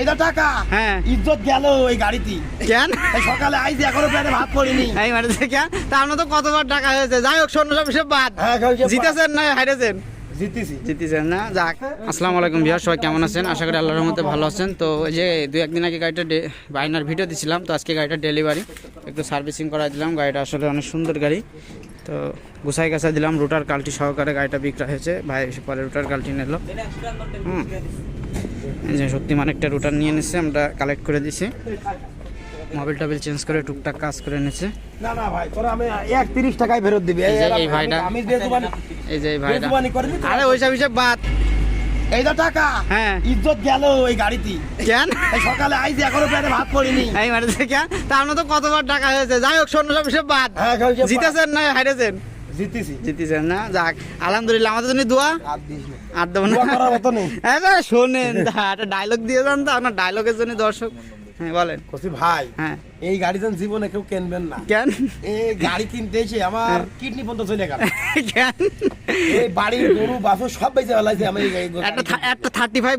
এইটা টাকা। হ্যাঁ। ইজ্জত গেল ওই গাড়িতে। কেন? সকালে আইছি এখনও ভাত এই মানে কেন? তা আপনার তো কতবার টাকা হয়েছে। যাই হোক সব হ্যাঁ, সব বাদ। জিতেছেন না হারেছেন জিতেছেন না? যাক আসসালামু আলাইকুম বিহার সবাই কেমন আছেন? আশা করি আল্লাহর রহমতে ভালো আছেন। তো এই যে দুই একদিন আগে গাড়িটা বাইনার ভিডিও দিছিলাম তো আজকে গাড়িটা ডেলিভারি একটু সার্ভিসিং করা দিলাম। গাড়িটা আসলে অনেক সুন্দর গাড়ি। তো গুছাই গাছা দিলাম। রুটার কালটি সহকারে গাড়িটা বিক্রয় হয়েছে। ভাই পরে রুটার কালটি নিল। হুম। যে সত্যি মানে একটা রুটার নিয়ে নিচ্ছে আমরা কালেক্ট করে দিছি। মোবাইল টোবিল চেঞ্জ করে টুকটাক কাজ করে নিচ্ছে না না ভাই তোরা আমি এক তিরিশ টাকায় ফেরত দিবি। এই ভাইটা। আমি বেজুবানি এই যে এই ভাইটা। তো? আরে ওইসব হিসেব বাদ। এই এইটা টাকা। হ্যাঁ। ইজ্জত গেল ওই গাড়িতে। কেন? এই সকালে আইছি এখনও পেটে ভাত পড়িনি এই মানে কেন? তা আপনার তো কতবার টাকা হয়েছে? যাই হোক শূন্য সব হিসেব বাদ। হ্যাঁ সব বাদ। জিতেছেন না হারেছেন জিতেছি। জিতেছেন না? যাক আলহামদুলিল্লাহ আমাদের জন্য দোয়া। আর দিস না। আর দেবো না। করার মতো নেই। হ্যাঁ শোনেন একটা ডায়লগ দিয়ে যান তো আপনার ডায়লগের জন্য দর্শক। হ্যাঁ বলেন। কসি ভাই হ্যাঁ। এই গাড়ি যেন জীবনে কেউ কিনবেন না। কেন? এই গাড়ি কিনতে এসে আমার কিডনি পর্যন্ত চলে গেল। কেন? এই বাড়ির গরু বাছুর সব বেঁচে ফেলাইছে আমি একটা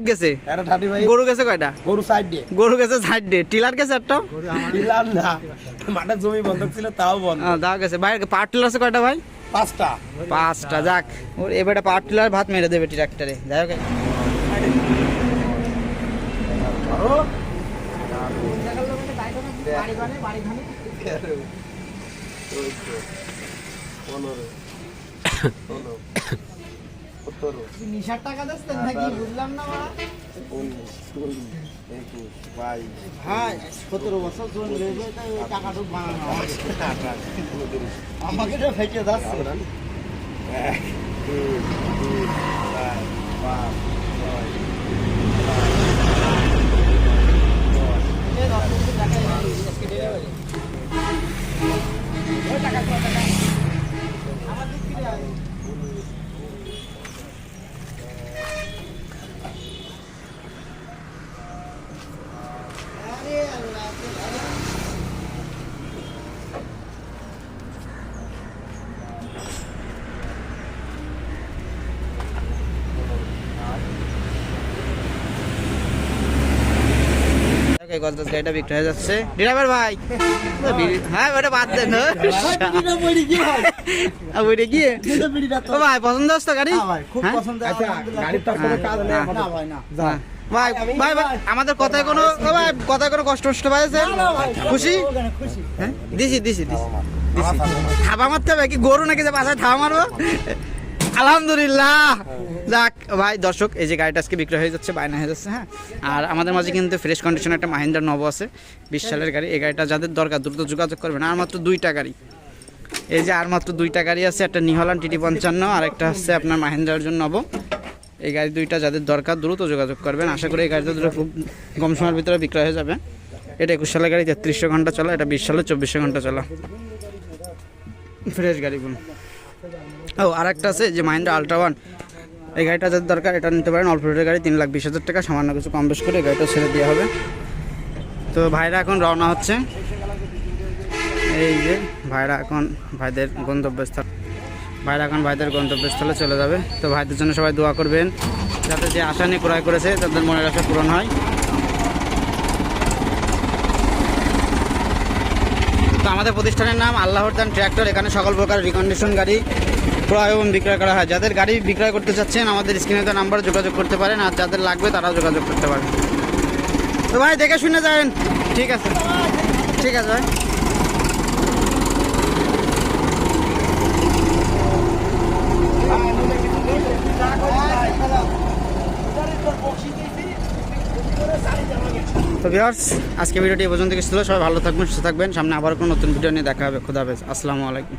গেছে। একটা ঠাটি ভাই গরু গেছে কয়টা? গরু সাইড দিয়ে। গরু গেছে ডে টিলার গেছে একটা? না। জমি বন্ধক ছিল তাও বন্ধ। দাও গেছে। ভাই পাওয়ার টিলার আছে কয়টা ভাই? পাঁচটা। পাঁচটা যাক। ওর এবারে পাওয়ার টিলার ভাত মেরে দেবে ট্রাক্টরে। যাই হোক। পনেরো। ষোলো সতেরো নিশার টাকা দিচ্ছেন নাকি? বুঝলাম না উনিশ কুড়ি একুশ বাইশ হ্যাঁ সতেরো বছর জন রয়েছে টাকাটুকু বানানো আমাকে তো ফেটে যাচ্ছে। এক এই গজগজ গাড়িটা বিক্রি হয়ে যাচ্ছে। ড্রাইভার ভাই। হ্যাঁ ওটা বাদ দেন ওইটা গিয়ে ও ভাই পছন্দ হচ্ছে গাড়ি? হ্যাঁ? আচ্ছা গাড়ির তো কোনো কাজ নেই এখন। যা। ভাই ভাই ভাই আমাদের কথায় কোনো ভাই কথায় কোনো কষ্ট টষ্ট পাইছে খুশি? হ্যাঁ দিছি দিছি দিছি। দিছি। থাবা মারতে হবে কি গরু নাকি যে বাসায় থাবা মারবো? আলহামদুলিল্লাহ। যাক, ভাই, দর্শক, এই যে গাড়িটা আজকে বিক্রি হয়ে যাচ্ছে, বায়না হয়ে যাচ্ছে হ্যাঁ? আর আমাদের মাঝে কিন্তু ফ্রেশ কন্ডিশন একটা মাহিন্দ্রা নব আছে বিশ সালের গাড়ি। এই গাড়িটা যাদের দরকার, দ্রুত যোগাযোগ করবেন। আর মাত্র দুইটা গাড়ি। এই যে আর মাত্র দুইটা গাড়ি আছে, একটা নিহলান টিটি পঞ্চান্ন, আর একটা হচ্ছে আপনার মাহিন্দ্রার জন্য নব। এই গাড়ি দুইটা যাদের দরকার, দ্রুত যোগাযোগ করবেন। আশা করি এই গাড়িটা দুটো খুব কম সময়ের ভিতরে বিক্রয় হয়ে যাবে। এটা একুশ সালের গাড়ি, তেত্রিশশো ঘণ্টা চলা, এটা বিশ সালে চব্বিশশো ঘণ্টা চলা। ফ্রেশ গাড়িগুলো ও আর একটা আছে যে মাহিন্দ্রা আলট্রা ওয়ান এই গাড়িটা যাদের দরকার, এটা নিতে পারেন। অল্প রেটের গাড়ি, তিন লাখ বিশ হাজার টাকা, সামান্য কিছু কম বেশ করে গাড়িটা ছেড়ে দেওয়া হবে। তো ভাইরা এখন রওনা হচ্ছে। এই যে ভাইরা এখন ভাইদের গন্তব্যস্থল। ভাইরা এখন ভাইদের গন্তব্যস্থলে চলে যাবে। তো ভাইদের জন্য সবাই দোয়া করবেন। যাতে যে আশা নিয়ে ক্রয় করেছে, তাদের মনের আশা পূরণ হয়। তো আমাদের প্রতিষ্ঠানের নাম আল্লাহর দান ট্র্যাক্টর। এখানে সকল প্রকার রিকন্ডিশন গাড়ি ক্রয় এবং বিক্রয় করা হয়। যাদের গাড়ি বিক্রয় করতে চাচ্ছেন, আমাদের স্ক্রিনে তো নাম্বার যোগাযোগ করতে পারেন আর যাদের লাগবে তারাও যোগাযোগ করতে পারেন। তো ভাই, দেখে শুনে যাবেন। ঠিক আছে। ঠিক আছে ভাই। তো ভিউয়ার্স আজকে ভিডিওটি এই পর্যন্ত। ছিল সবাই ভালো থাকবেন, সুস্থ থাকবেন। সামনে আবার কোনো নতুন ভিডিও নিয়ে দেখা হবে। খুদা হাফেজ। আসসালামু আলাইকুম।